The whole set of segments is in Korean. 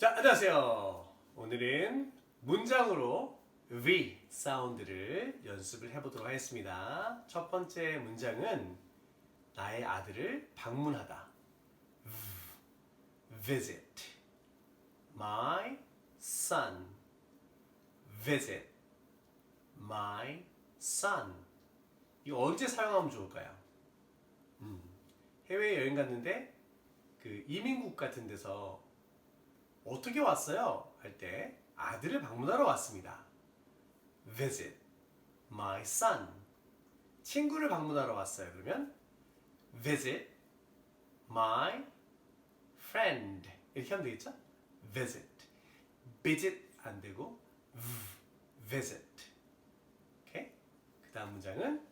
자, 안녕하세요. 오늘은 문장으로 V 사운드를 연습을 해보도록 하겠습니다. 첫 번째 문장은 나의 아들을 방문하다. visit. My son. visit. My son. 이거 언제 사용하면 좋을까요? 음, 해외 여행 갔는데 그 이민국 같은 데서 어떻게 왔어요? 할 때 아들을 방문하러 왔습니다. visit my son. 친구를 방문하러 왔어요. 그러면 visit my friend. 이렇게 하면 되겠죠? visit. visit 안 되고 visit. 오케이? 그 다음 문장은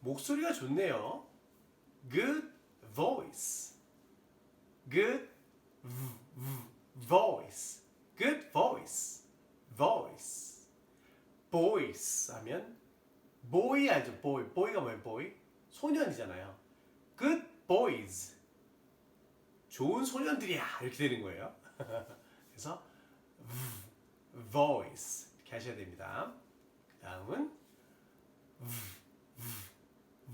목소리가 좋네요. good voice. good voice. good voice. voice. boys 하면 boy 알죠? boy. boy가 뭐예요? boy? 소년이잖아요. good boys. 좋은 소년들이야. 이렇게 되는 거예요. 그래서 voice 이렇게 하셔야 됩니다. 그 다음은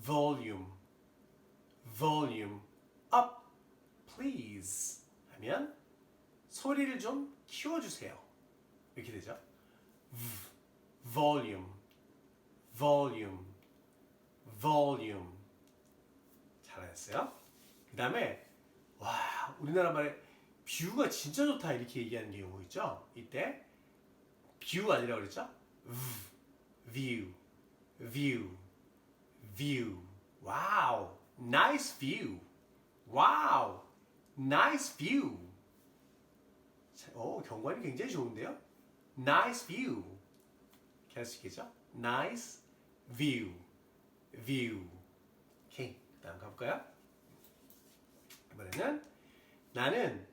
volume. volume up please 하면 소리를 좀 키워주세요. 이렇게 되죠. volume, volume, volume. 잘하셨어요. 그 다음에 와 우리나라 말에 뷰가 진짜 좋다 이렇게 얘기하는 경우 있죠. 이때 뷰 아니라 그랬죠. view, view, view. 와우, nice view. 와우, nice view. 자, 오, 경관이 굉장히 좋은데요? Nice view. 있겠죠? Nice view. view. 오케이. 그 다음 가볼까요? 이번에는 나는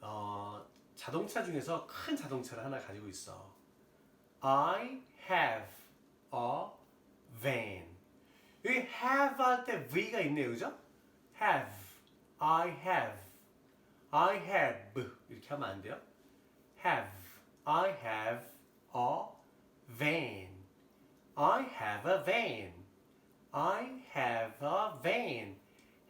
어, 자동차 중에서 큰 자동차를 하나 가지고 있어. I have a van. 여기 have 할 때 V가 있네요. 그죠? have. I have. I have. 이렇게 하면 안 돼요. have. I have a van. I have a van. I have a van.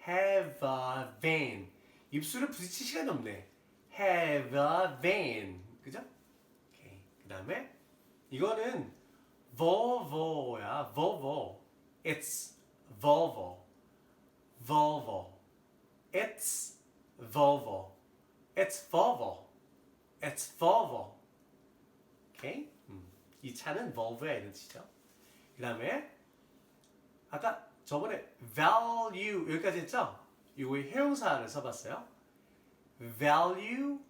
have a van. 입술을 부딪힐 시간이 없네. have a van. 그죠? 오케이. 그 다음에 이거는 Volvo야. Volvo. It's Volvo. Volvo. It's Volvo. It's Volvo. It's Volvo. 오케이? 음. 이 차는 Volvo야 이런 뜻이죠. 그 다음에 아까 저번에 value 여기까지 했죠? 이거의 형용사를 써봤어요. valuable,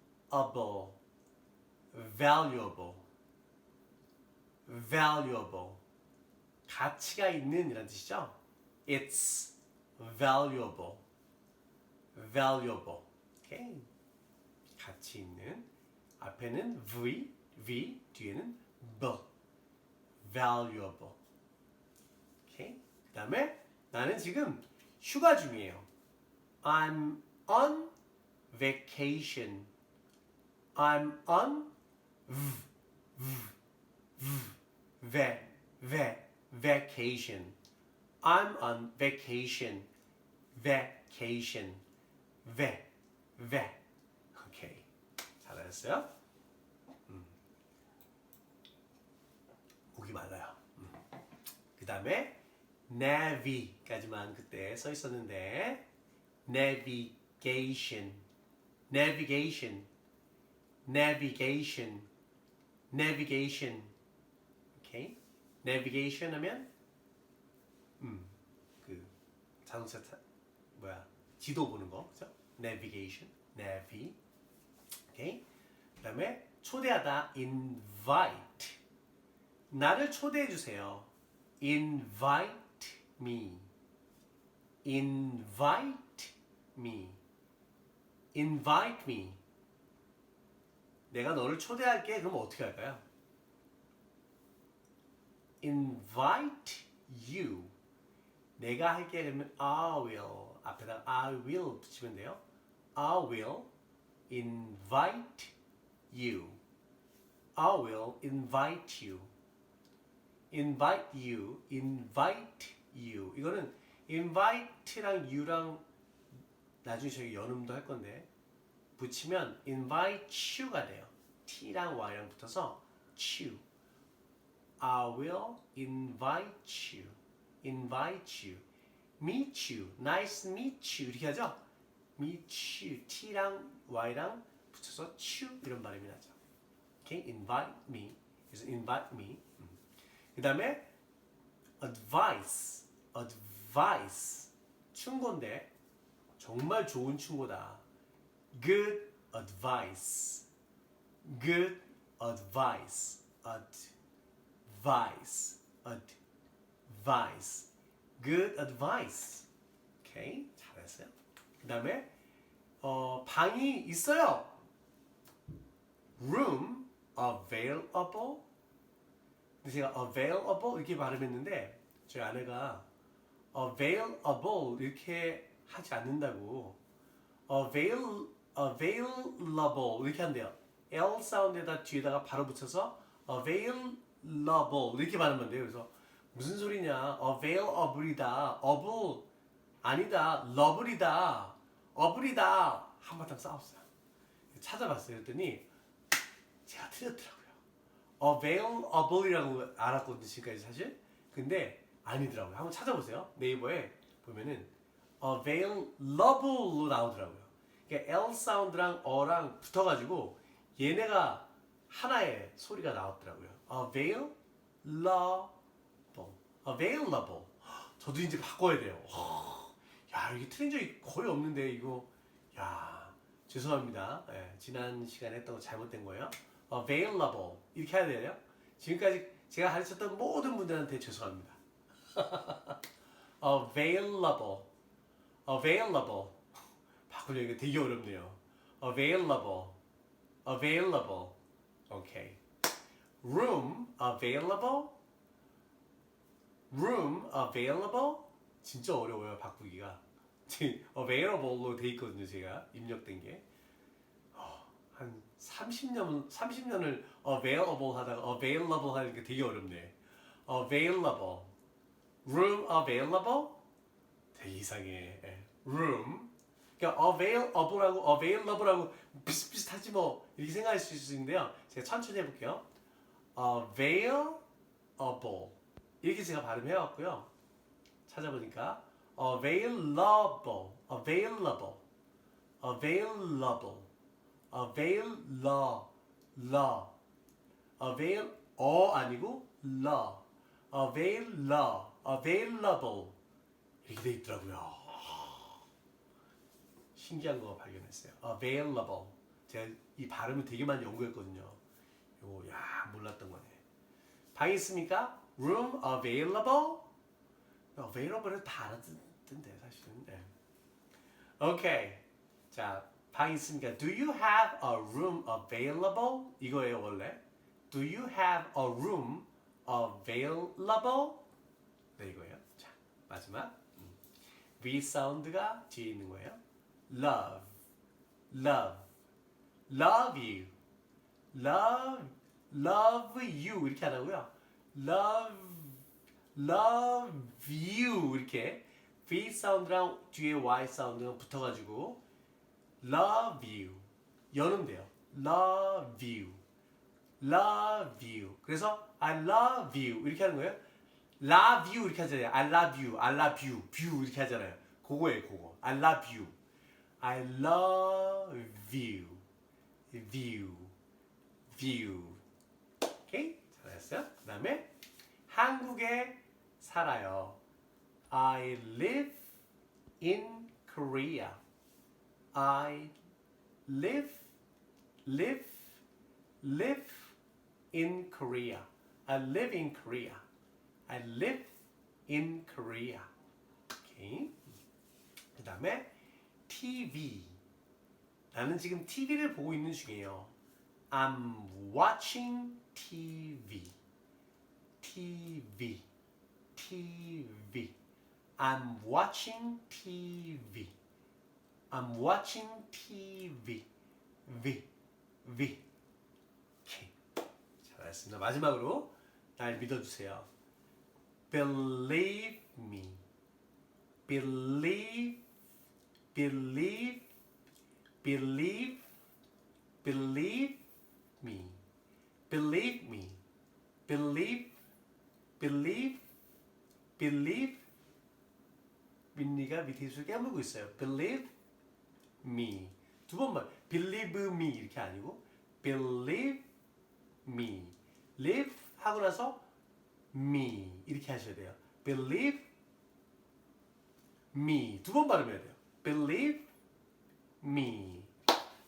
valuable, valuable. 가치가 있는 이란 뜻이죠. It's valuable, valuable. 오케이. 가치 있는 앞에는 v, v 뒤에는 b, valuable. 오케이. 그다음에 나는 지금 휴가 중이에요. I'm on vacation. I'm on v, v, v, ve, ve, vacation. I'm on vacation. vacation. ve, ve. 잘하셨어요? 음. 목이 말라요. 음. 그 다음에 navi까지만 그때 써 있었는데 navigation, navigation, navigation, navigation. 오케이? navigation 하면 음 그 자동차 타, 뭐야 지도 보는 거 그죠? navigation, navi. 오케이? 그다음에 초대하다 invite. 나를 초대해 주세요. invite me. invite me. invite me. 내가 너를 초대할게. 그럼 어떻게 할까요? invite you. 내가 할게 그러면 I will 앞에다 I will 붙이면 돼요. I will invite you. I will invite you. invite you, invite you. 이거는 invite랑 you랑 나중에 저희 연음도 할 건데 붙이면 invite you가 돼요. t랑 y랑 붙어서 you. I will invite you. invite you. meet you. nice meet you. 이렇게 하죠? meet you. t랑 y랑 붙여서 you 이런 발음이 나죠. Okay? invite me. 그래서 invite me. 그 다음에 advice, advice 충고인데 정말 좋은 충고다. Good advice, good advice, advice, advice, good advice. 오케이 잘했어요. 그 다음에 어, 방이 있어요. Room available. 근데 제가 available 이렇게 발음했는데 저희 아내가 available 이렇게 하지 않는다고 avail available 이렇게 한대요. L 사운드에다 뒤에다가 바로 붙여서 available 이렇게 발음하면 돼요. 그래서 무슨 소리냐? available이다. able 아니다. love이다. able이다. 한바탕 싸웠어요. 찾아봤어요. 그랬더니 제가 틀렸더라고요. available이라고 알았거든요 지금까지 사실. 근데 아니더라고요. 한번 찾아보세요. 네이버에 보면은 available로 나오더라고요. 그러니까 L 사운드랑 어랑 붙어가지고 얘네가 하나의 소리가 나왔더라고요. Available available 저도 이제 바꿔야 돼요. 야 이게 틀린 적이 거의 없는데 이거. 야 죄송합니다. 예, 지난 시간에 했던 거 잘못된 거예요 available 이렇게 해야 돼요. 지금까지 제가 가르쳤던 모든 분들한테 죄송합니다. available, available 바꾸려니까 되게 어렵네요. available, available, okay. room available, room available 진짜 어려워요 바꾸기가. available로 돼 있거든요 제가 입력된 게. 한 30년 30년을 available 하다가 available 하는 게 되게 어렵네. available. room available? 되게 이상해. 예. room. 그러니까 available하고 available하고 비슷비슷하지 뭐 이렇게 생각하실 수 있는데요. 제가 천천히 해볼게요. available 이렇게 제가 발음해 왔고요. 찾아보니까 available, available, available. Avail law law avail 어 아니고 law avail law available. 이렇게 돼 있더라고요. 신기한 거 발견했어요. available. 제가 이 발음을 되게 많이 연구했거든요. 요거 야 몰랐던 거네. 방이 있습니까? room available? available은 다 알아듣던데 사실은. 네. 오케이 자 방 있습니까? Do you have a room available? 이거예요 원래. Do you have a room available? 네 이거예요. 자 마지막 음. V 사운드가 뒤에 있는 거예요. Love, love, love you, love, love you 이렇게 하라고요. Love, love you 이렇게 V 사운드랑 뒤에 Y 사운드가 붙어가지고 love you 여는 돼요. love you, love you. 그래서 I love you 이렇게 하는 거예요. love you 이렇게 하잖아요. I love you, I love you, view 이렇게 하잖아요. 그거예요, 그거. I love you, I love you, view, view. 오케이 잘했어요. 그다음에 한국에 살아요. I live in Korea. I live, live, live in Korea. I live in Korea. I live in Korea. 오케이. 그 다음에 TV. 나는 지금 TV를 보고 있는 중이에요. I'm watching TV. TV. TV. I'm watching TV. I'm watching TV. V. V. 자, 마지막으로 날 믿어주세요. Believe me. Believe, believe, believe, believe me. Believe me. Believe, believe, believe. 민니가 밑에 입술 깨물고 있어요. Believe Me. 두 번만. Believe me 이렇게 아니고 Believe me. Live 하고 나서 me 이렇게 하셔야 돼요. Believe me 두 번 발음해야 돼요. Believe me.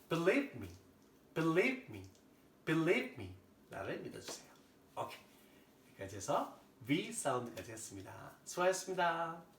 Believe me. Believe me. Believe me. 나를 믿어 주세요. 오케이. 여기까지 해서 V 사운드까지 했습니다. 수고하셨습니다.